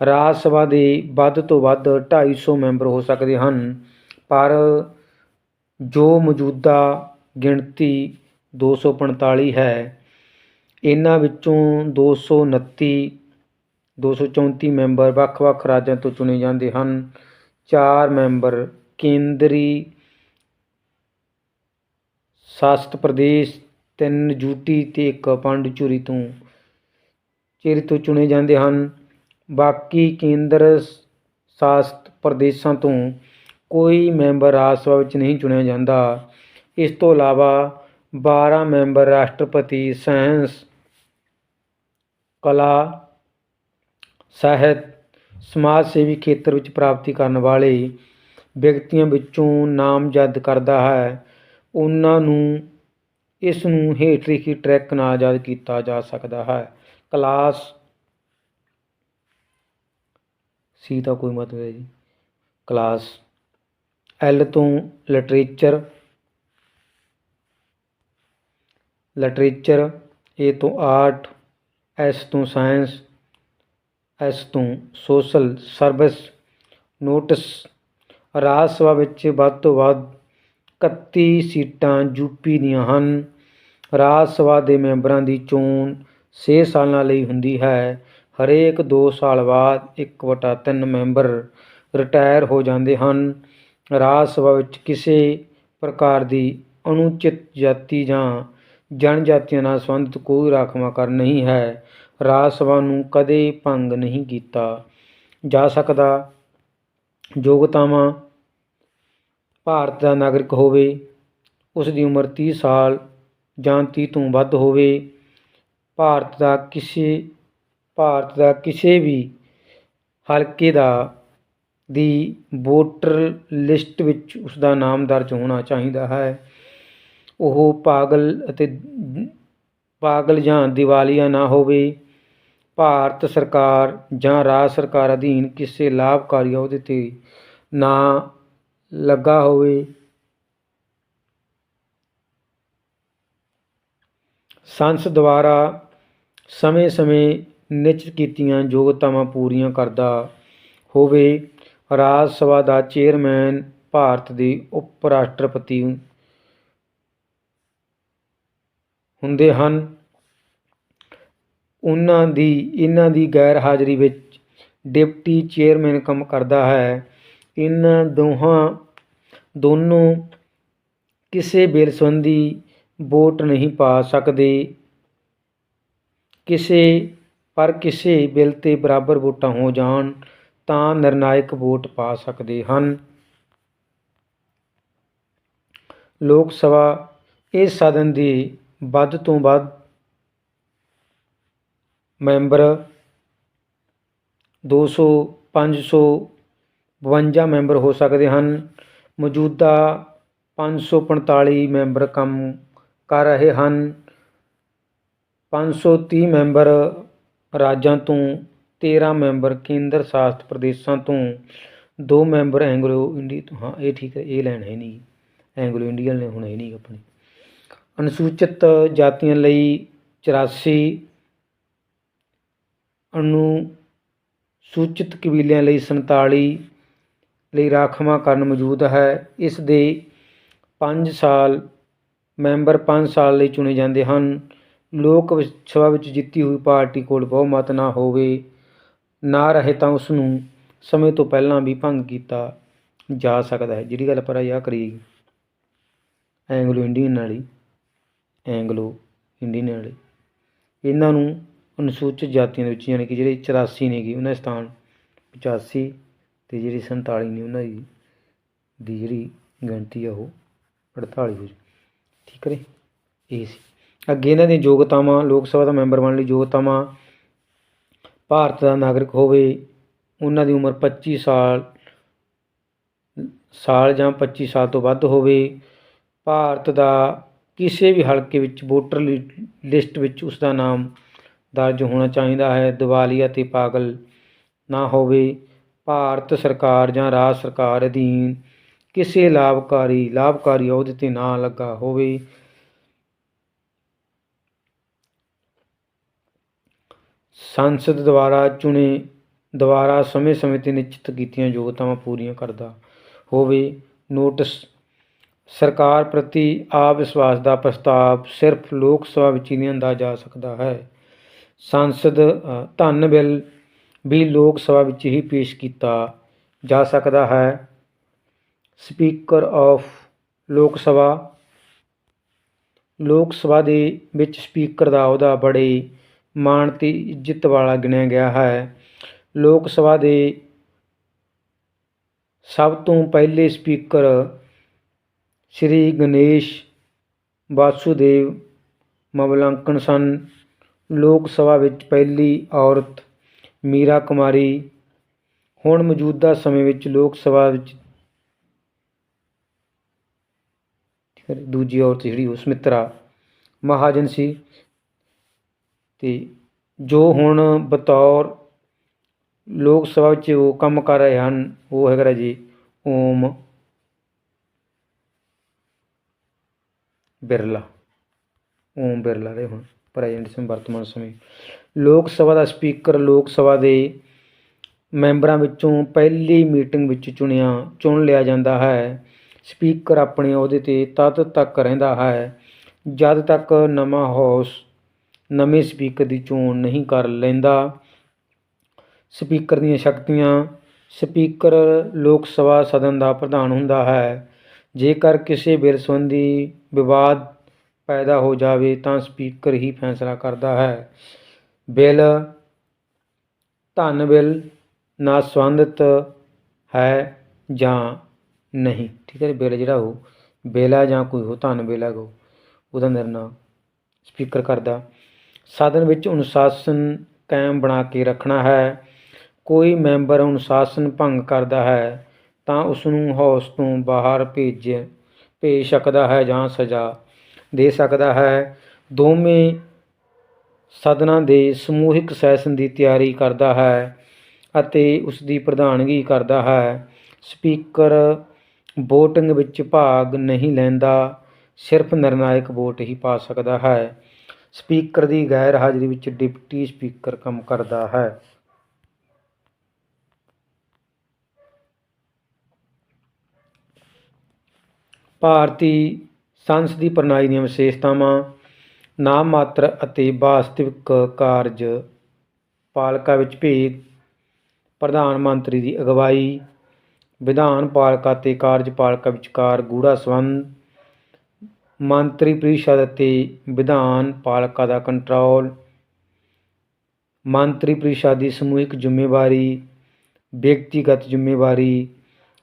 ਰਾਜ ਸਭਾ ਦੇ ਵੱਧ ਤੋਂ ਵੱਧ 250 ਮੈਂਬਰ ਹੋ ਸਕਦੇ ਹਨ, ਪਰ ਜੋ ਮੌਜੂਦਾ ਗਿਣਤੀ 245 ਹੈ, ਇਹਨਾਂ ਵਿੱਚੋਂ 229 234 ਮੈਂਬਰ ਵੱਖ-ਵੱਖ ਰਾਜਾਂ ਤੋਂ ਚੁਣੇ ਜਾਂਦੇ ਹਨ। ਚਾਰ ਮੈਂਬਰ ਕੇਂਦਰੀ ਸ਼ਾਸਤ ਪ੍ਰਦੇਸ਼ ਤਿੰਨ ਯੂਟੀ ਅਤੇ ਇੱਕ ਪਾਂਡਚੇਰੀ ਤੋਂ ਚੇਰੀ ਤੋਂ ਚੁਣੇ ਜਾਂਦੇ ਹਨ। ਬਾਕੀ ਕੇਂਦਰ ਸ਼ਾਸਤ ਪ੍ਰਦੇਸ਼ਾਂ ਤੋਂ ਕੋਈ ਮੈਂਬਰ ਰਾਜ ਸਭਾ ਵਿੱਚ ਨਹੀਂ ਚੁਣਿਆ ਜਾਂਦਾ। ਇਸ ਤੋਂ ਇਲਾਵਾ 12 ਮੈਂਬਰ ਰਾਸ਼ਟਰਪਤੀ, ਸਾਇੰਸ, ਕਲਾ, ਸਾਹਿਤ, ਸਮਾਜ ਸੇਵੀ ਖੇਤਰ ਵਿੱਚ ਪ੍ਰਾਪਤੀ ਕਰਨ ਵਾਲੇ ਵਿਅਕਤੀਆਂ ਵਿੱਚੋਂ ਨਾਮਜ਼ਦ ਕਰਦਾ ਹੈ, ਉਹਨਾਂ ਨੂੰ ਇਸ ਨੂੰ ਹੇਠ ਲਿਖੀ ਟਰੈਕ ਨਾਲ ਯਾਦ ਕੀਤਾ ਜਾ ਸਕਦਾ ਹੈ। ਕਲਾਸ ਸੀ ਦਾ ਕੋਈ ਮਤਲਬ ਹੈ ਜੀ। ਕਲਾਸ ਐਲ ਤੋਂ ਲਿਟਰੇਚਰ ਲਿਟਰੇਚਰ ਏ ਤੋਂ ਆਰਟ ਐਸ ਤੋਂ ਸਾਇੰਸ ਐਸ ਤੋਂ social service notice Rajya Sabha ਵਿੱਚ ਵੱਧ ਤੋਂ ਵੱਧ 31 ਸੀਟਾਂ ਯੂਪੀ ਦੀਆਂ ਹਨ। ਰਾਜ ਸਭਾ ਦੇ ਮੈਂਬਰਾਂ ਦੀ ਚੋਣ 6 ਸਾਲਾਂ ਲਈ ਹੁੰਦੀ ਹੈ। ਹਰੇਕ 2 ਸਾਲ ਬਾਅਦ 1/3 ਮੈਂਬਰ ਰਿਟਾਇਰ ਹੋ ਜਾਂਦੇ ਹਨ। ਰਾਜ ਸਭਾ ਵਿੱਚ ਕਿਸੇ ਪ੍ਰਕਾਰ ਦੀ ਅਨੁਚਿਤ ਜਾਤੀ ਜਾਂ ਜਨਜਾਤੀਆਂ ਨਾਲ ਸੰਬੰਧਿਤ ਕੋਈ ਰਾਖਵਾਂਕਰਨ ਨਹੀਂ ਹੈ। ਰਾਜ ਸਭਾ ਨੂੰ ਕਦੇ ਭੰਗ ਨਹੀਂ ਕੀਤਾ ਜਾ ਸਕਦਾ। ਯੋਗਤਾਵਾਂ ਭਾਰਤ ਦਾ ਨਾਗਰਿਕ ਹੋਵੇ ਉਸ ਦੀ ਉਮਰ ਤੀਹ ਸਾਲ ਜਾਂ ਤੀਹ ਤੋਂ ਵੱਧ ਹੋਵੇ, ਭਾਰਤ ਦਾ ਕਿਸੇ, ਭਾਰਤ ਦਾ ਕਿਸੇ ਵੀ ਹਲਕੇ ਦਾ, ਦੀ ਵੋਟਰ ਲਿਸਟ ਵਿੱਚ ਉਸ ਦਾ ਨਾਮ ਦਰਜ ਹੋਣਾ ਚਾਹੀਦਾ ਹੈ। ਉਹ ਪਾਗਲ ਅਤੇ ਪਾਗਲ ਜਾਂ ਦੀਵਾਲੀਆ ਨਾ ਹੋਵੇ। ਭਾਰਤ ਸਰਕਾਰ ਜਾਂ ਰਾਜ ਸਰਕਾਰ ਅਧੀਨ ਕਿਸੇ ਲਾਭਕਾਰੀ ਅਹੁਦੇ ਤੇ ਨਾ ਲੱਗਾ ਹੋਵੇ। ਸੰਸ ਦੁਆਰਾ ਸਮੇਂ-ਸਮੇਂ ਨਿਸ਼ਚਿਤ ਕੀਤੀਆਂ ਯੋਗਤਾਵਾਂ ਪੂਰੀਆਂ ਕਰਦਾ ਹੋਵੇ, ਰਾਜ ਸਭਾ ਦਾ ਚੇਅਰਮੈਨ ਭਾਰਤ ਦੇ ਉਪ ਰਾਸ਼ਟਰਪਤੀ ਹੁੰਦੇ ਹਨ। ਉਹਨਾਂ ਦੀ, ਇਹਨਾਂ ਦੀ ਗੈਰ ਹਾਜ਼ਰੀ ਵਿੱਚ ਡਿਪਟੀ ਚੇਅਰਮੈਨ ਕੰਮ ਕਰਦਾ ਹੈ। ਇਹਨਾਂ ਦੋਹਾਂ ਦੋਨੋਂ ਕਿਸੇ ਬਿੱਲ ਸੰਬੰਧੀ ਵੋਟ ਨਹੀਂ ਪਾ ਸਕਦੇ। ਕਿਸੇ ਪਰ ਕਿਸੇ ਬਿੱਲ ਤੇ ਬਰਾਬਰ ਵੋਟਾਂ ਹੋ ਜਾਣ ਤਾਂ ਨਿਰਣਾਇਕ ਵੋਟ ਪਾ ਸਕਦੇ ਹਨ। ਲੋਕ ਸਭਾ ਇਸ ਸਦਨ ਦੀ ਵੱਧ ਤੋਂ ਵੱਧ ਮੈਂਬਰ 200 500 52 ਮੈਂਬਰ ਹੋ ਸਕਦੇ ਹਨ। ਮੌਜੂਦਾ 545 ਮੈਂਬਰ ਕੰਮ ਕਰ ਰਹੇ ਹਨ। 530 ਮੈਂਬਰ ਰਾਜਾਂ ਤੋਂ 13 ਮੈਂਬਰ ਕੇਂਦਰ ਸ਼ਾਸਤ ਪ੍ਰਦੇਸ਼ਾਂ ਤੋਂ, ਦੋ ਮੈਂਬਰ ਐਂਗਲੋ ਇੰਡੀ ਤੋਂ। ਹਾਂ, ਇਹ ਠੀਕ ਹੈ, ਇਹ ਲੈਣ ਹੈ ਨਹੀਂ। ਐਂਗਲੋ ਇੰਡੀਅਨ ਨੇ ਹੁਣ ਹੈ ਨਹੀਂ ਆਪਣੀ। ਅਨੁਸੂਚਿਤ ਜਾਤੀਆਂ ਲਈ 84 ਅਨੁਸੂਚਿਤ ਕਬੀਲਿਆਂ ਲਈ 47 ਲਈ ਰਾਖਵਾਂ ਕਰਨ ਮੌਜੂਦ ਹੈ। ਇਸ ਦੇ 5 ਸਾਲ, ਮੈਂਬਰ 5 ਸਾਲ ਲਈ ਚੁਣੇ ਜਾਂਦੇ ਹਨ। ਲੋਕ ਵਿ- ਸਭਾ ਵਿੱਚ ਜਿੱਤੀ ਹੋਈ ਪਾਰਟੀ ਕੋਲ ਬਹੁਮਤ ਨਾ ਹੋਵੇ, ਨਾ ਰਹੇ ਤਾਂ ਉਸ ਨੂੰ ਸਮੇਂ ਤੋਂ ਪਹਿਲਾਂ ਵੀ ਭੰਗ ਕੀਤਾ ਜਾ ਸਕਦਾ ਹੈ। ਜਿਹੜੀ ਗੱਲ ਪਰ ਆ ਕਰੀ ਐਂਗਲੋ ਇੰਡੀਅਨ ਵਾਲੀ ਐਂਗਲੋ ਇੰਡੀਅਨ ਵਾਲੀ। ਇਹਨਾਂ ਨੂੰ ਅਨੁਸੂਚਿਤ ਜਾਤੀਆਂ ਦੇ ਵਿੱਚ, ਯਾਨੀ ਕਿ ਜਿਹੜੇ 84 ਨੇਗੇ ਉਹਨਾਂ ਸਥਾਨ 85 ਅਤੇ ਜਿਹੜੀ 47 ਨੇ ਉਹਨਾਂ ਦੀ ਦੀ ਜਿਹੜੀ ਗਿਣਤੀ ਆ ਉਹ 48 ਹੋ ਜਾਊ। ਠੀਕ ਹੈ ਜੀ? ਇਹ ਸੀ। ਅੱਗੇ ਇਹਨਾਂ ਦੀਆਂ ਯੋਗਤਾਵਾਂ, ਲੋਕ ਸਭਾ ਦਾ ਮੈਂਬਰ ਬਣਨ ਲਈ ਯੋਗਤਾਵਾਂ, ਭਾਰਤ ਦਾ ਨਾਗਰਿਕ ਹੋਵੇ, ਉਹਨਾਂ ਦੀ ਉਮਰ 25 ਸਾਲ ਸਾਲ ਜਾਂ 25 ਸਾਲ ਤੋਂ ਵੱਧ ਹੋਵੇ, ਭਾਰਤ ਦਾ ਕਿਸੇ ਵੀ ਹਲਕੇ ਵਿੱਚ ਵੋਟਰ ਲਿ- ਲਿਸਟ ਵਿੱਚ ਉਸ ਦਾ ਨਾਮ ਦਰਜ ਹੋਣਾ ਚਾਹੀਦਾ ਹੈ। ਦੀਵਾਲੀ ਅਤੇ ਪਾਗਲ ਨਾ ਹੋਵੇ। ਭਾਰਤ ਸਰਕਾਰ ਜਾਂ ਰਾਜ ਸਰਕਾਰ ਅਧੀਨ ਕਿਸੇ ਲਾਭਕਾਰੀ ਲਾਭਕਾਰੀ ਅਹੁਦੇ ਤੇ ਨਾ ਲੱਗਾ ਹੋਵੇ। ਸੰਸਦ ਦੁਆਰਾ ਚੁਣੇ ਦੁਆਰਾ ਸਮੇਂ-ਸਮੇਂ ਤੇ ਨਿਸ਼ਚਿਤ ਕੀਤੀਆਂ ਯੋਗਤਾਵਾਂ ਪੂਰੀਆਂ ਕਰਦਾ ਹੋਵੇ। ਨੋਟਿਸ ਸਰਕਾਰ ਪ੍ਰਤੀ ਅਵਿਸ਼ਵਾਸ ਦਾ ਪ੍ਰਸਤਾਵ ਸਿਰਫ ਲੋਕ ਸਭਾ ਵਿੱਚ ਹੀ ਲਿਆਂਦਾ ਜਾ ਸਕਦਾ ਹੈ। ਸੰਸਦ ਅ, ਧਨ ਬਿੱਲ ਵੀ ਲੋਕ ਸਭਾ ਵਿੱਚ ਹੀ ਪੇਸ਼ ਕੀਤਾ ਜਾ ਸਕਦਾ ਹੈ। ਸਪੀਕਰ ਆਫ ਲੋਕ ਸਭਾ। ਲੋਕ ਸਭਾ ਦੇ ਵਿੱਚ ਸਪੀਕਰ ਦਾ ਅਹੁਦਾ ਬੜੇ ਮਾਣ ਤੇ ਇੱਜ਼ਤ ਵਾਲਾ ਗਿਣਿਆ ਗਿਆ ਹੈ। ਲੋਕ ਸਭਾ ਦੇ ਸਭ ਤੋਂ ਪਹਿਲੇ ਸਪੀਕਰ ਸ਼੍ਰੀ ਗਣੇਸ਼ ਵਾਸੂਦੇਵ ਮਵਲੰਕਨ ਸਨ। ਲੋਕ ਸਭਾ ਵਿੱਚ ਪਹਿਲੀ ਔਰਤ ਮੀਰਾ ਕੁਮਾਰੀ ਹੁਣ ਮੌਜੂਦਾ ਸਮੇਂ ਵਿੱਚ ਲੋਕ ਸਭਾ ਵਿੱਚ ਦੂਜੀ ਔਰਤ ਜਿਹੜੀ ਉਹ ਸੁਮਿਤਰਾ ਮਹਾਜਨ ਸੀ ਤੇ ਜੋ ਹੁਣ ਬਤੌਰ ਲੋਕ ਸਭਾ ਵਿੱਚ ਉਹ ਕੰਮ ਕਰ ਰਹੇ ਹਨ, ਉਹ ਹੈਗਾ ਜੀ ਓਮ ਬਿਰਲਾ ਓਮ ਬਿਰਲਾ ਦੇ ਹੁਣ ਪ੍ਰੈਜ਼ੈਂਟ ਸਮੇਂ ਵਰਤਮਾਨ ਸਮੇਂ। ਲੋਕ ਸਭਾ ਦਾ ਸਪੀਕਰ ਲੋਕ ਸਭਾ ਦੇ ਮੈਂਬਰਾਂ ਵਿੱਚੋਂ ਪਹਿਲੀ ਮੀਟਿੰਗ ਵਿੱਚ ਚੁਣਿਆ, ਚੁਣ ਲਿਆ ਜਾਂਦਾ ਹੈ। ਸਪੀਕਰ ਆਪਣੇ ਅਹੁਦੇ ਤੇ ਤਦ ਤੱਕ ਰਹਿੰਦਾ ਹੈ ਜਦ ਤੱਕ ਨਵਾਂ ਹਾਊਸ ਨਵੇਂ ਸਪੀਕਰ ਦੀ ਚੋਣ ਨਹੀਂ ਕਰ ਲੈਂਦਾ। ਸਪੀਕਰ ਦੀਆਂ ਸ਼ਕਤੀਆਂ, ਸਪੀਕਰ ਲੋਕ ਸਭਾ ਸਦਨ ਦਾ ਪ੍ਰਧਾਨ ਹੁੰਦਾ ਹੈ। ਜੇਕਰ ਕਿਸੇ ਬਿੱਲ ਸੰਬੰਧੀ ਵਿਵਾਦ ਪੈਦਾ ਹੋ ਜਾਵੇ ਤਾਂ ਸਪੀਕਰ ਹੀ ਫੈਸਲਾ ਕਰਦਾ ਹੈ। ਬਿੱਲ, ਧਨ ਬਿੱਲ ਨਾਲ ਸੰਬੰਧਿਤ ਹੈ ਜਾਂ ਨਹੀਂ? ਠੀਕ ਹੈ ਬਿੱਲ ਜਿਹੜਾ ਉਹ ਬਿੱਲ ਹੈ ਜਾਂ ਕੋਈ ਹੋਰ ਧਨ ਬਿੱਲ ਹੈਗਾ ਉਹਦਾ ਨਿਰਣਾ ਸਪੀਕਰ ਕਰਦਾ। ਸਾਧਨ ਵਿੱਚ ਅਨੁਸ਼ਾਸਨ ਕਾਇਮ ਬਣਾ ਕੇ ਰੱਖਣਾ ਹੈ। ਕੋਈ ਮੈਂਬਰ ਅਨੁਸ਼ਾਸਨ ਭੰਗ ਕਰਦਾ ਹੈ ਤਾਂ ਉਸ ਨੂੰ ਹਾਊਸ ਤੋਂ ਬਾਹਰ ਭੇਜ ਭੇਜ ਸਕਦਾ ਹੈ ਜਾਂ ਸਜ਼ਾ ਦੇ ਸਕਦਾ ਹੈ। ਦੋਵੇਂ ਸਦਨਾਂ ਦੇ ਸਮੂਹਿਕ ਸੈਸ਼ਨ ਦੀ ਤਿਆਰੀ ਕਰਦਾ ਹੈ ਅਤੇ ਉਸ ਦੀ ਪ੍ਰਧਾਨਗੀ ਕਰਦਾ ਹੈ। ਸਪੀਕਰ VOTING ਵਿੱਚ ਭਾਗ ਨਹੀਂ ਲੈਂਦਾ, ਸਿਰਫ ਨਿਰਣਾਇਕ ਵੋਟ ਹੀ ਪਾ ਸਕਦਾ ਹੈ। ਸਪੀਕਰ ਦੀ ਗੈਰ ਹਾਜ਼ਰੀ ਵਿੱਚ ਡਿਪਟੀ ਸਪੀਕਰ ਕੰਮ ਕਰਦਾ ਹੈ। ਭਾਰਤੀ ਸੰਸਦੀ ਪ੍ਰਣਾਲੀ ਦੀਆਂ ਵਿਸ਼ੇਸ਼ਤਾਵਾਂ ਨਾਮ ਮਾਤਰ ਅਤੇ ਵਾਸਤਵਿਕ ਕਾਰਜ ਪਾਲਿਕਾ ਵਿੱਚ ਭੇਦ, ਪ੍ਰਧਾਨ ਮੰਤਰੀ ਦੀ ਅਗਵਾਈ, ਵਿਧਾਨ ਪਾਲਿਕਾ ਅਤੇ ਕਾਰਜਪਾਲਿਕਾ ਵਿਚਕਾਰ ਗੂੜ੍ਹਾ ਸੰਬੰਧ, ਮੰਤਰੀ ਪਰਿਸ਼ਦ ਅਤੇ ਵਿਧਾਨ ਪਾਲਿਕਾ ਦਾ ਕੰਟਰੋਲ ਮੰਤਰੀ ਪ੍ਰੀਸ਼ਦ ਦੀ ਸਮੂਹਿਕ ਜ਼ਿੰਮੇਵਾਰੀ, ਵਿਅਕਤੀਗਤ ਜ਼ਿੰਮੇਵਾਰੀ,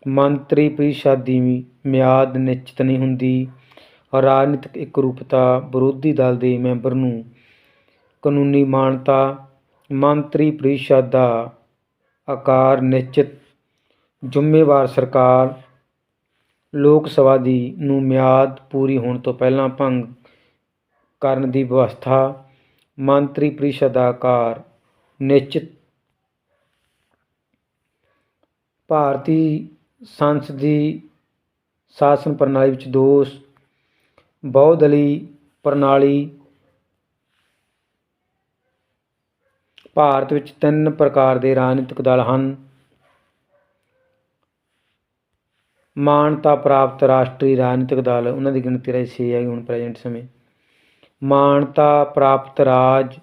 ਮੰਤਰੀ ਪ੍ਰੀਸ਼ਦ ਦੀ ਮਿਆਦ ਨਿਸ਼ਚਿਤ ਨਹੀਂ ਹੁੰਦੀ। ਰਾਜਨੀਤਿਕ ਇਕਰੂਪਤਾ ਵਿਰੋਧੀ ਦਲ ਦੇ ਮੈਂਬਰ ਨੂੰ ਕਾਨੂੰਨੀ ਮਾਨਤਾ, ਮੰਤਰੀ ਪਰਿਸ਼ਦ ਦਾ ਆਕਾਰ ਨਿਸ਼ਚਿਤ, ਜ਼ਿੰਮੇਵਾਰ ਸਰਕਾਰ, ਲੋਕ ਸਭਾ ਦੀ ਨੂੰ ਮਿਆਦ ਪੂਰੀ ਹੋਣ ਤੋਂ ਪਹਿਲਾਂ ਭੰਗ ਕਰਨ ਦੀ ਵਿਵਸਥਾ, ਮੰਤਰੀ ਪਰਿਸ਼ਦ ਦਾ ਆਕਾਰ ਨਿਸ਼ਚਿਤ। ਭਾਰਤੀ ਸੰਸਦੀ ਸ਼ਾਸਨ ਪ੍ਰਣਾਲੀ ਵਿੱਚ ਦੋ ਬਹੁਦਲੀ ਪ੍ਰਣਾਲੀ। ਭਾਰਤ ਵਿੱਚ ਤਿੰਨ ਪ੍ਰਕਾਰ ਦੇ ਰਾਜਨੀਤਿਕ ਦਲ ਹਨ। ਮਾਨਤਾ ਪ੍ਰਾਪਤ ਰਾਸ਼ਟਰੀ ਰਾਜਨੀਤਿਕ ਦਲ, ਉਹਨਾਂ ਦੀ ਗਿਣਤੀ ਰਹੀ ਛੇ ਹੈ ਹੁਣ ਪ੍ਰੈਜ਼ੈਂਟ ਸਮੇਂ। ਮਾਨਤਾ ਪ੍ਰਾਪਤ ਰਾਜ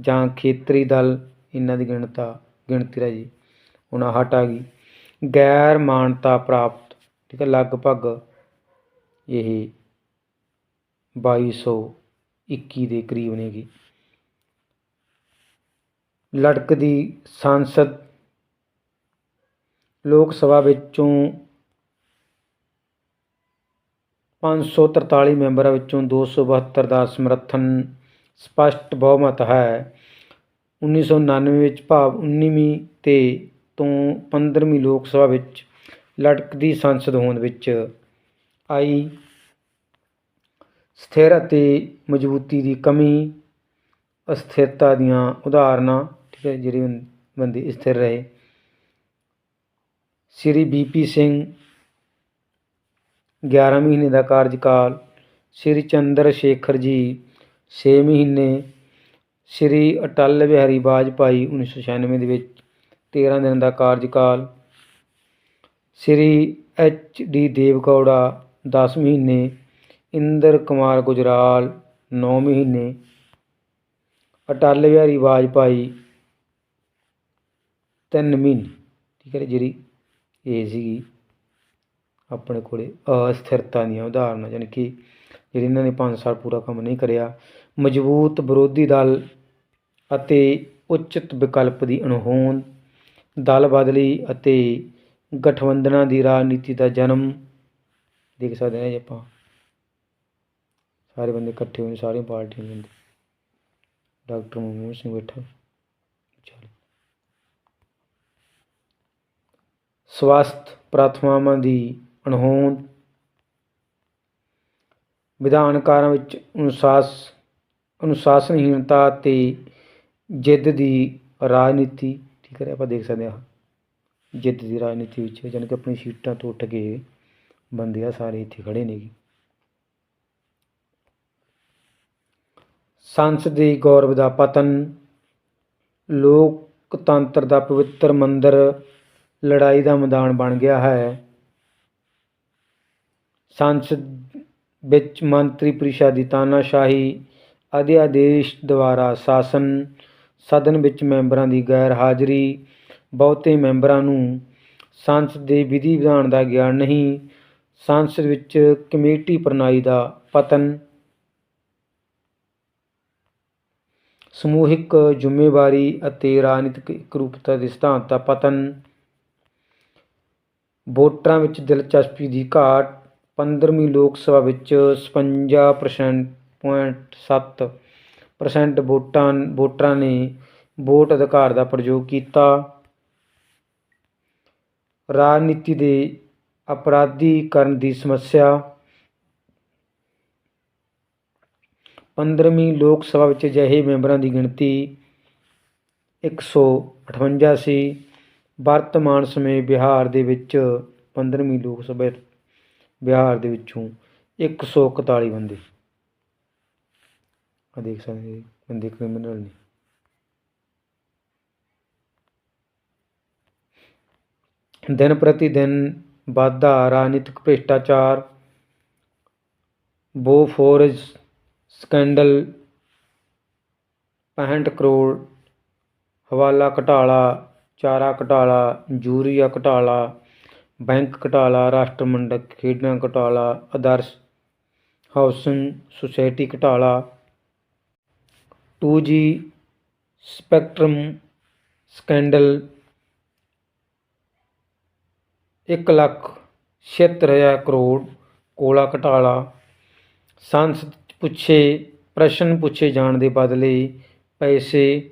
ਜਾਂ ਖੇਤਰੀ ਦਲ, ਇਹਨਾਂ ਦੀ ਗਿਣਤਾ, ਗਿਣਤੀ ਰਹੀ ਹੁਣ ਉਣਾਹਠ ਆ ਗਈ। ਗੈਰ ਮਾਨਤਾ ਪ੍ਰਾਪਤ, ਠੀਕ ਹੈ, ਲਗਭਗ ਇਹ 2221 ਦੇ ਕਰੀਬ ਨੇਗੀ। ਲੜਕਦੀ ਸੰਸਦ ਲੋਕ ਸਭਾ ਵਿੱਚੋਂ 543 ਮੈਂਬਰਾਂ ਵਿੱਚੋਂ 272 ਦਾ ਸਮਰਥਨ ਸਪਸ਼ਟ ਬਹੁਮਤ ਹੈ। 1999 ਵਿੱਚ ਭਾਵ 19ਵੀਂ ਤੇ ਤੋਂ 15ਵੀਂ ਲੋਕ ਸਭਾ ਵਿੱਚ ਲੜਕਦੀ ਸੰਸਦ ਹੋਂਦ ਵਿੱਚ ਆਈ ਸਥਿਰ ਅਤੇ ਮਜ਼ਬੂਤੀ ਦੀ ਕਮੀ, ਅਸਥਿਰਤਾ ਦੀਆਂ ਉਦਾਹਰਨਾਂ, ਠੀਕ ਹੈ, ਜਿਹੜੇ ਬੰਦੇ ਸਥਿਰ ਰਹੇ। ਸ੍ਰੀ ਬੀਪੀ ਸਿੰਘ 11 ਮਹੀਨੇ ਦਾ ਕਾਰਜਕਾਲ। ਸ੍ਰੀ ਚੰਦਰ ਸ਼ੇਖਰ ਜੀ 6 ਮਹੀਨੇ। ਸ੍ਰੀ ਅਟਲ ਬਿਹਾਰੀ ਵਾਜਪਾਈ 1996 ਦੇ ਵਿੱਚ 13 ਦਿਨ ਦਾ ਕਾਰਜਕਾਲ। ਸ੍ਰੀ ਐਚ ਡੀ ਦੇਵਗੌੜਾ 10 ਮਹੀਨੇ। ਇੰਦਰ ਕੁਮਾਰ ਗੁਜਰਾਲ, ਨੌ ਮਹੀਨੇ। ਅਟਲ ਬਿਹਾਰੀ ਵਾਜਪਾਈ, ਤਿੰਨ ਮਹੀਨੇ। ਠੀਕ ਹੈ ਜਿਹੜੀ ਇਹ ਸੀਗੀ ਆਪਣੇ ਕੋਲੇ ਅਸਥਿਰਤਾ ਦੀਆਂ ਉਦਾਹਰਨਾਂ ਯਾਨੀ ਕਿ ਜਿਹੜੇ ਇਹਨਾਂ ਨੇ 5 ਸਾਲ ਪੂਰਾ ਕੰਮ ਨਹੀਂ ਕਰਿਆ। ਮਜ਼ਬੂਤ ਵਿਰੋਧੀ ਦਲ ਅਤੇ ਉਚਿਤ ਵਿਕਲਪ ਦੀ ਅਣਹੋਂਦ, ਦਲ ਬਦਲੀ ਅਤੇ ਗਠਬੰਧਨਾਂ ਦੀ ਰਾਜਨੀਤੀ ਦਾ ਜਨਮ। ਦੇਖ ਸਕਦੇ ਹਾਂ ਜੀ ਆਪਾਂ। ਸਾਰੇ ਬੰਦੇ ਇਕੱਠੇ ਹੋਏ ਸਾਰੀਆਂ ਪਾਰਟੀਆਂ ਦੇ ਬੰਦੇ। ਡਾਕਟਰ ਮਨਮੋਹਨ ਸਿੰਘ ਬੈਠਾ। ਚਲੋ। ਸਵਾਸਥ ਪ੍ਰਾਥਮਿਕਤਾਵਾਂ ਦੀ ਅਣਹੋਂਦ। ਵਿਧਾਨ ਕਾਰਾਂ ਵਿੱਚ ਅਨੁਸ਼ਾਸ, ਅਨੁਸ਼ਾਸਨਹੀਣਤਾ ਅਤੇ ਜਿੱਦ ਦੀ ਰਾਜਨੀਤੀ। ਠੀਕ ਹੈ ਆਪਾਂ ਦੇਖ ਸਕਦੇ ਹਾਂ। ਜਿੱਦ ਦੀ ਰਾਜਨੀਤੀ ਵਿੱਚ, ਜਾਣੀ ਕਿ ਆਪਣੀ ਸੀਟਾਂ ਤੋਂ ਉੱਠ ਕੇ ਬੰਦੇ ਆ ਸਾਰੇ ਇੱਥੇ ਖੜੇ ਨੇ। ਸੰਸਦ ਦੇ ਗੌਰਵ ਦਾ ਪਤਨ, ਲੋਕਤੰਤਰ ਦਾ ਪਵਿੱਤਰ ਮੰਦਰ ਲੜਾਈ ਦਾ ਮੈਦਾਨ ਬਣ ਗਿਆ ਹੈ। ਸੰਸਦ ਵਿੱਚ ਮੰਤਰੀ ਪ੍ਰੀਸ਼ਦ ਦੀ ਤਾਨਾਸ਼ਾਹੀ ਅਧਿਆਦੇਸ਼ ਦੁਆਰਾ ਸ਼ਾਸਨ, ਸਦਨ ਵਿੱਚ ਮੈਂਬਰਾਂ ਦੀ ਗੈਰ ਹਾਜ਼ਰੀ, ਬਹੁਤੇ ਮੈਂਬਰਾਂ ਨੂੰ ਸੰਸਦ ਦੇ ਵਿਧੀ ਵਿਧਾਨ ਦਾ ਗਿਆਨ ਨਹੀਂ ਸੰਸਦ ਵਿੱਚ ਕਮੇਟੀ ਪ੍ਰਣਾਲੀ ਦਾ ਪਤਨ ਸਮੂਹਿਕ ਜ਼ਿੰਮੇਵਾਰੀ ਅਤੇ ਰਾਜਨੀਤਿਕ ਇਕਰੂਪਤਾ ਦੇ ਸਿਧਾਂਤ ਦਾ ਪਤਨ। ਵੋਟਰਾਂ ਵਿੱਚ ਦਿਲਚਸਪੀ ਦੀ ਘਾਟ 15ਵੀਂ ਲੋਕ ਸਭਾ ਵਿੱਚ 56% ਪੁਆਇੰਟ ਸੱਤ ਪਰਸੈਂਟ ਵੋਟਾਂ, ਵੋਟਰਾਂ ਨੇ ਵੋਟ ਅਧਿਕਾਰ ਦਾ ਪ੍ਰਯੋਗ ਕੀਤਾ। ਰਾਜਨੀਤੀ ਦੇ ਅਪਰਾਧੀਕਰਨ ਦੀ ਸਮੱਸਿਆ 15ਵੀਂ ਲੋਕ ਸਭਾ ਵਿੱਚ ਅਜਿਹੇ ਮੈਂਬਰਾਂ ਦੀ ਗਿਣਤੀ 158 ਸੀ ਵਰਤਮਾਨ ਸਮੇਂ ਬਿਹਾਰ ਦੇ ਵਿੱਚ 15ਵੀਂ ਲੋਕ ਸਭਾ ਬਿਹਾਰ ਦੇ ਵਿੱਚੋਂ 141 ਬੰਦੇ। ਆ ਦੇਖ ਸਕਦੇ ਬੰਦੇ ਕ੍ਰਿਮੀਨਲ ਨੇ ਦਿਨ ਪ੍ਰਤੀ ਦਿਨ ਵਾਧਾ, ਰਾਜਨੀਤਿਕ ਭ੍ਰਿਸ਼ਟਾਚਾਰ, ਬੋਫੋਰਸ ਸਕੈਂਡਲ 65 ਕਰੋੜ ਹਵਾਲਾ ਘਟਾਲਾ ਚਾਰਾ ਘਟਾਲਾ ਯੂਰੀਆ ਘਟਾਲਾ ਬੈਂਕ ਘਟਾਲਾ ਰਾਸ਼ਟਰਮੰਡਲ ਖੇਡਾਂ ਘਟਾਲਾ ਆਦਰਸ਼ housing society ਘਟਾਲਾ 2G spectrum scandal ਇੱਕ ਲੱਖ ਛਿਹੱਤਰ ਹਜ਼ਾਰ ਕਰੋੜ ਕੋਲਾ ਘਟਾਲਾ ਸੰਸਦ 'ਚ ਪੁੱਛੇ, ਪ੍ਰਸ਼ਨ ਪੁੱਛੇ ਜਾਣ ਦੇ ਬਦਲੇ ਪੈਸੇ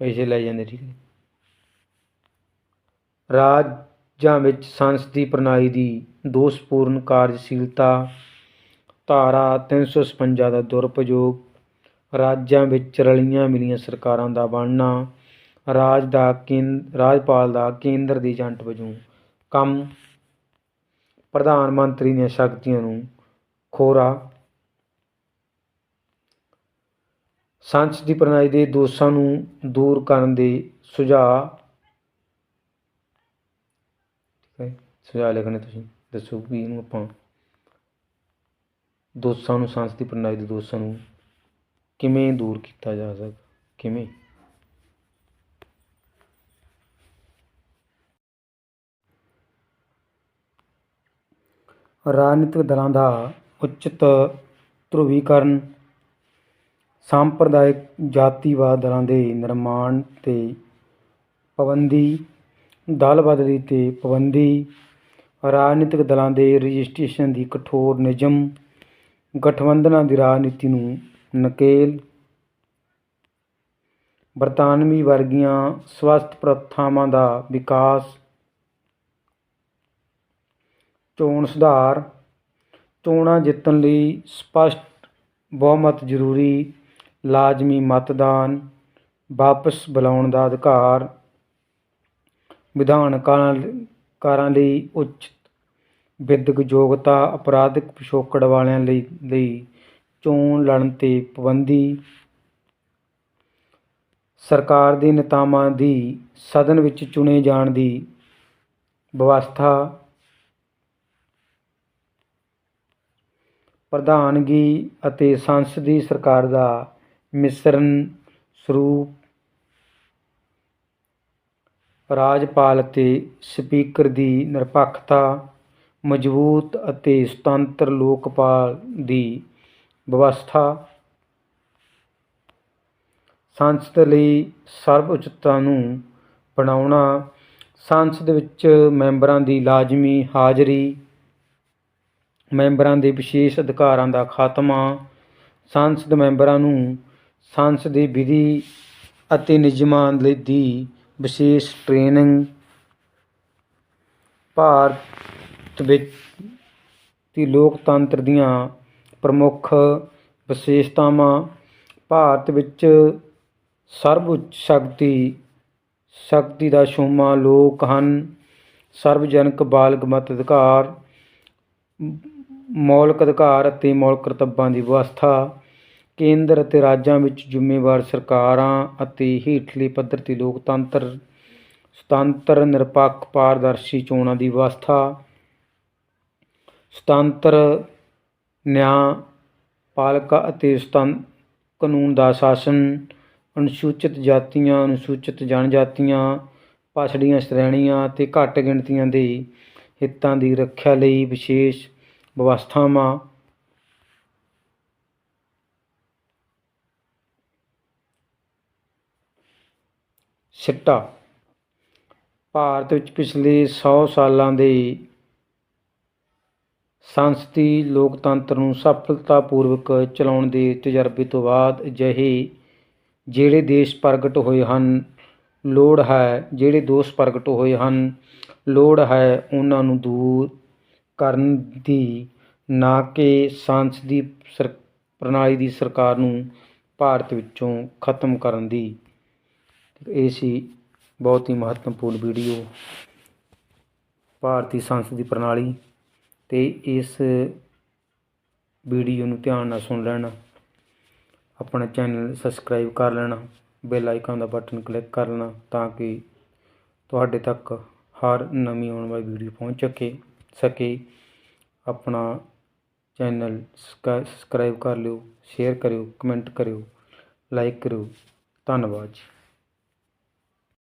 ਪੈਸੇ ਲੈ ਜਾਂਦੇ, ਠੀਕ ਹੈ। ਰਾਜਾਂ ਵਿੱਚ ਸੰਸਦੀ ਪ੍ਰਣਾਲੀ ਦੀ ਦੋਸ਼ਪੂਰਨ ਕਾਰਜਸ਼ੀਲਤਾ, ਧਾਰਾ 356 ਦਾ ਦੁਰਪਯੋਗ ਰਾਜਾਂ ਵਿੱਚ ਰਲੀਆਂ ਮਿਲੀਆਂ ਸਰਕਾਰਾਂ ਦਾ ਬਣਨਾ, ਰਾਜ ਦਾ ਕੇਂਦ, ਰਾਜਪਾਲ ਦਾ ਕੇਂਦਰ ਦੀ ਏਜੰਟ ਵਜੋਂ ਕੰਮ, ਪ੍ਰਧਾਨ ਮੰਤਰੀ ਦੀਆਂ ਸ਼ਕਤੀਆਂ ਨੂੰ ਖੋਰਾ। ਸੰਸਦੀ ਪ੍ਰਣਾਲੀ ਦੇ ਦੋਸ਼ਾਂ ਨੂੰ ਦੂਰ ਕਰਨ ਦੇ ਸੁਝਾਅ। ਠੀਕ ਹੈ ਸੁਝਾਅ ਲਿਖਣੇ ਤੁਸੀਂ, ਦੱਸੋ ਵੀ ਇਹਨੂੰ ਆਪਾਂ ਦੋਸ਼ਾਂ ਨੂੰ ਸੰਸਦੀ ਪ੍ਰਣਾਲੀ ਦੇ ਦੋਸ਼ਾਂ ਨੂੰ ਕਿਵੇਂ ਦੂਰ ਕੀਤਾ ਜਾ ਸਕਦਾ, ਕਿਵੇਂ? ਰਾਜਨੀਤਿਕ ਦਲਾਂ ਦਾ ਉਚਿਤ ਧਰੁਵੀਕਰਨ ਸਾਂਪਰਦਾਇਕ ਜਾਤੀਵਾਦ ਦਲਾਂ ਦੇ ਨਿਰਮਾਣ 'ਤੇ ਪਾਬੰਦੀ ਦਲ ਬਦਲੀ 'ਤੇ ਪਾਬੰਦੀ, ਰਾਜਨੀਤਿਕ ਦਲਾਂ ਦੇ ਰਜਿਸਟ੍ਰੇਸ਼ਨ ਦੀ ਕਠੋਰ ਨਿਯਮ, ਗਠਬੰਧਨਾਂ ਦੀ ਰਾਜਨੀਤੀ ਨੂੰ ਨਕੇਲ, ਬਰਤਾਨਵੀ ਵਰਗੀਆਂ ਸਵਸਥ ਪ੍ਰਥਾਵਾਂ ਦਾ ਵਿਕਾਸ, ਚੋਣ ਸੁਧਾਰ ਚੋਣਾਂ ਜਿੱਤਣ ਲਈ ਸਪੱਸ਼ਟ, ਬਹੁਮਤ ਜ਼ਰੂਰੀ, ਲਾਜ਼ਮੀ ਮਤਦਾਨ, ਵਾਪਸ ਬੁਲਾਉਣ ਦਾ ਅਧਿਕਾਰ ਵਿਧਾਨਕਾਂ ਕਾਰਾਂ ਲਈ ਉੱਚ ਵਿਦਿਅਕ ਯੋਗਤਾ, ਅਪਰਾਧਿਕ ਪਿਛੋਕੜ ਵਾਲਿਆਂ ਲਈ ਲਈ ਚੋਣ ਲੜਨ 'ਤੇ ਪਾਬੰਦੀ, ਸਰਕਾਰ ਦੇ ਨੇਤਾਵਾਂ ਦੀ ਸਦਨ ਵਿੱਚ ਚੁਣੇ ਜਾਣ ਦੀ ਵਿਵਸਥਾ ਪ੍ਰਧਾਨਗੀ ਅਤੇ ਸੰਸਦੀ ਸਰਕਾਰ ਦਾ ਮਿਸ਼ਰਣ ਸਰੂਪ ਰਾਜਪਾਲ ਅਤੇ ਸਪੀਕਰ ਦੀ ਨਿਰਪੱਖਤਾ, ਮਜ਼ਬੂਤ ਅਤੇ ਸੁਤੰਤਰ ਲੋਕਪਾਲ ਦੀ ਵਿਵਸਥਾ। ਸੰਸਦ ਲਈ ਸਰਵਉੱਚਤਾ ਨੂੰ ਬਣਾਉਣਾ, ਸੰਸਦ ਵਿੱਚ ਮੈਂਬਰਾਂ ਦੀ ਲਾਜ਼ਮੀ ਹਾਜ਼ਰੀ ਮੈਂਬਰਾਂ ਦੇ ਵਿਸ਼ੇਸ਼ ਅਧਿਕਾਰਾਂ ਦਾ ਖਾਤਮਾ, ਸੰਸਦ ਮੈਂਬਰਾਂ ਨੂੰ ਸੰਸਦ ਦੀ ਵਿਧੀ ਅਤੇ ਨਿਯਮਾਂ ਲਈ ਦੀ ਵਿਸ਼ੇਸ਼ ਟ੍ਰੇਨਿੰਗ, ਭਾਰਤ ਵਿੱਚ ਦੀ ਲੋਕਤੰਤਰ ਦੀਆਂ ਪ੍ਰਮੁੱਖ ਵਿਸ਼ੇਸ਼ਤਾਵਾਂ, ਭਾਰਤ ਵਿੱਚ ਸਰਵਉੱਚ ਸ਼ਕਤੀ ਸ਼ਕਤੀ ਦਾ ਸੋਮਾ ਲੋਕ ਹਨ, ਸਰਵਜਨਕ ਬਾਲਗ ਮਤ ਅਧਿਕਾਰ ਮੌਲਿਕ ਅਧਿਕਾਰ ਅਤੇ ਮੌਲਿਕ ਕਰਤੱਵਾਂ ਦੀ ਵਿਵਸਥਾ, ਕੇਂਦਰ ਅਤੇ ਰਾਜਾਂ ਵਿੱਚ ਜ਼ਿੰਮੇਵਾਰ ਸਰਕਾਰਾਂ ਅਤੇ ਹੇਠਲੇ ਪੱਧਰ 'ਤੇ ਲੋਕਤੰਤਰ, ਸੁਤੰਤਰ, ਨਿਰਪੱਖ, ਪਾਰਦਰਸ਼ੀ ਚੋਣਾਂ ਦੀ ਵਿਵਸਥਾ, ਸੁਤੰਤਰ ਨਿਆਂ ਪਾਲਿਕਾ ਅਤੇ ਸੁਤੰ, ਕਾਨੂੰਨ ਦਾ ਸ਼ਾਸਨ, ਅਨੁਸੂਚਿਤ ਜਾਤੀਆਂ, ਅਨੁਸੂਚਿਤ ਜਨਜਾਤੀਆਂ, ਪਛੜੀਆਂ, ਸ਼੍ਰੇਣੀਆਂ ਅਤੇ ਘੱਟ ਗਿਣਤੀਆਂ ਦੇ ਹਿੱਤਾਂ ਦੀ ਰੱਖਿਆ ਲਈ ਵਿਸ਼ੇਸ਼ ਵਿਵਸਥਾਵਾਂ। ਸਿੱਟਾ। ਭਾਰਤ ਵਿੱਚ ਪਿਛਲੇ 100 ਸਾਲਾਂ ਦੇ ਸੰਸਦੀ ਲੋਕਤੰਤਰ ਨੂੰ ਸਫਲਤਾਪੂਰਵਕ ਚਲਾਉਣ ਦੇ ਤਜਰਬੇ ਤੋਂ ਬਾਅਦ ਅਜਿਹੇ ਜਿਹੜੇ ਦੇਸ਼ ਪ੍ਰਗਟ ਹੋਏ ਹਨ, ਲੋੜ ਹੈ, ਜਿਹੜੇ ਦੋਸ਼ ਪ੍ਰਗਟ ਹੋਏ ਹਨ, ਲੋੜ ਹੈ, ਉਹਨਾਂ ਨੂੰ ਦੂਰ ਕਰਨ ਦੀ, ਨਾ ਕਿ ਸੰਸਦੀ ਸਰ, ਪ੍ਰਣਾਲੀ ਦੀ ਸਰਕਾਰ ਨੂੰ ਭਾਰਤ ਵਿੱਚੋਂ ਖਤਮ ਕਰਨ ਦੀ। ਇਹ ਸੀ ਬਹੁਤ ਹੀ ਮਹੱਤਵਪੂਰਨ ਵੀਡੀਓ ਭਾਰਤੀ ਸੰਸਦੀ ਪ੍ਰਣਾਲੀ ਅਤੇ ਇਸ ਵੀਡੀਓ ਨੂੰ ਧਿਆਨ ਨਾਲ ਸੁਣ ਲੈਣਾ। ਆਪਣਾ ਚੈਨਲ ਸਬਸਕ੍ਰਾਈਬ ਕਰ ਲੈਣਾ, ਬੈਲ ਆਈਕਨ ਦਾ ਬਟਨ ਕਲਿੱਕ ਕਰ ਲੈਣਾ ਤਾਂ ਕਿ ਤੁਹਾਡੇ ਤੱਕ ਹਰ ਨਵੀਂ ਆਉਣ ਵਾਲੀ ਵੀਡੀਓ ਪਹੁੰਚ ਸਕੇ। ਸਕੇ। ਆਪਣਾ ਚੈਨਲ ਸਬਸਕ੍ਰਾਈਬ ਕਰ ਲਿਓ ਸ਼ੇਅਰ ਕਰਿਓ ਕਮੈਂਟ ਕਰਿਓ ਲਾਈਕ ਕਰਿਓ। ਧੰਨਵਾਦ ਜੀ।